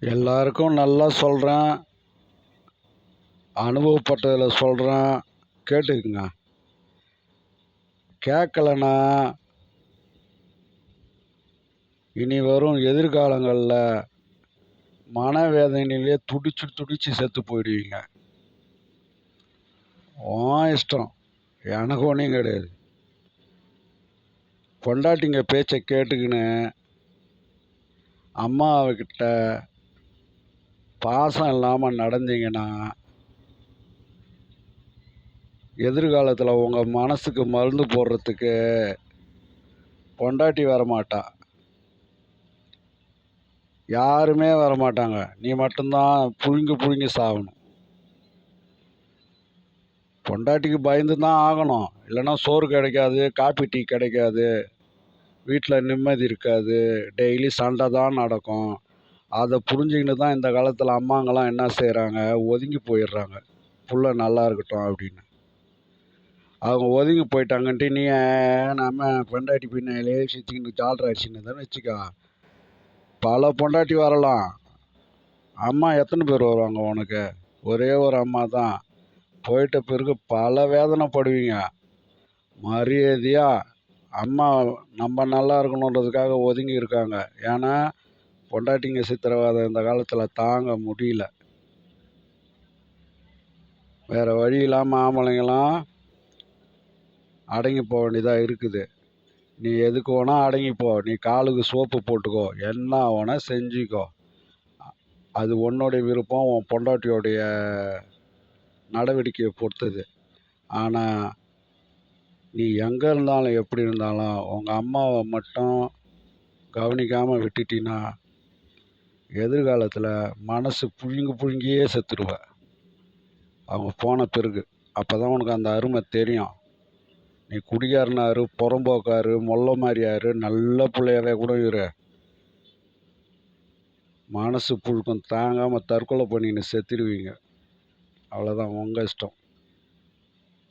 எல்லாருக்கும் நல்லா சொல்கிறேன் அனுபவப்பட்டதில் சொல்கிறேன் கேட்டுக்குங்க. கேட்கலன்னா இனி வரும் எதிர்காலங்களில் மனவேதனையிலே துடிச்சு துடிச்சு செத்து போயிடுவீங்க. ஓ இஷ்டம். எனக்கு ஒன்றும் கிடையாது. பொண்டாட்டிங்க பேச்சை கேட்டுக்கின்னு அம்மாவக்கிட்ட பாசம் இல்லாமல் நடந்தீங்கன்னா எதிர்காலத்தில் உங்கள் மனசுக்கு மருந்து போடுறதுக்கு பொண்டாட்டி வரமாட்டா. யாருமே வரமாட்டாங்க. நீ மட்டும்தான் புழுங்கி புழுங்கி சாகணும். பொண்டாட்டிக்கு பயந்து தான் ஆகணும். இல்லைன்னா சோறு கிடைக்காது காப்பி டீ கிடைக்காது வீட்டில் நிம்மதி இருக்காது டெய்லி சண்டை தான் நடக்கும். அதை புரிஞ்சுக்கின்னு தான் இந்த காலத்தில் அம்மாங்கெல்லாம் என்ன செய்கிறாங்க ஒதுங்கி போயிடுறாங்க பிள்ள நல்லா இருக்கட்டும் அப்படின்னு. அவங்க ஒதுங்கி போயிட்டாங்கன்ட்டு நீ நம்ம பொண்டாட்டி பின்னாலே சுற்றிக்கின்னு ஜால்ரா அடிச்சுன்னு தானே வச்சுக்கோ. பல பொண்டாட்டி வரலாம். அம்மா எத்தனை பேர் வருவாங்க உனக்கு? ஒரே ஒரு அம்மா தான். போயிட்ட பிறகு பல வேதனைப்படுவீங்க மரியாதையாக அம்மா நம்ம நல்லா இருக்கணுன்றதுக்காக ஒதுங்கி இருக்காங்க. ஏன்னா பொண்டாட்டிங்க சித்திரவதை இந்த காலத்தில் தாங்க முடியல. வேறு வழி இல்லாமல் ஆம்பளைங்களாம் அடங்கி போக வேண்டியதாக இருக்குது. நீ எதுக்கு வேணால் அடங்கிப்போ நீ காலுக்கு சோப்பு போட்டுக்கோ. என்ன வேணால் செஞ்சுக்கோ. அது உன்னுடைய விருப்பம் உன் பொண்டாட்டியோடைய நடவடிக்கையை பொறுத்தது. ஆனால் நீ எங்கே இருந்தாலும் எப்படி இருந்தாலும் உங்கள் அம்மாவை மட்டும் கவனிக்காமல் விட்டுட்டினா எதிர்காலத்தில் மனசு புழுங்கி புழுங்கியே செத்துடுவ அவங்க போன பிறகு. அப்போ தான் உனக்கு அந்த அருமை தெரியும். நீ குடிகாரனாரு புறம்போக்காரு மொல்ல மாதிரியாரு நல்ல பிள்ளையாவே கூட இரு. மனசு புழுக்கம் தாங்காமல் தற்கொலை பண்ணின்னு செத்துடுவீங்க அவ்வளோதான் உங்கள் இஷ்டம்.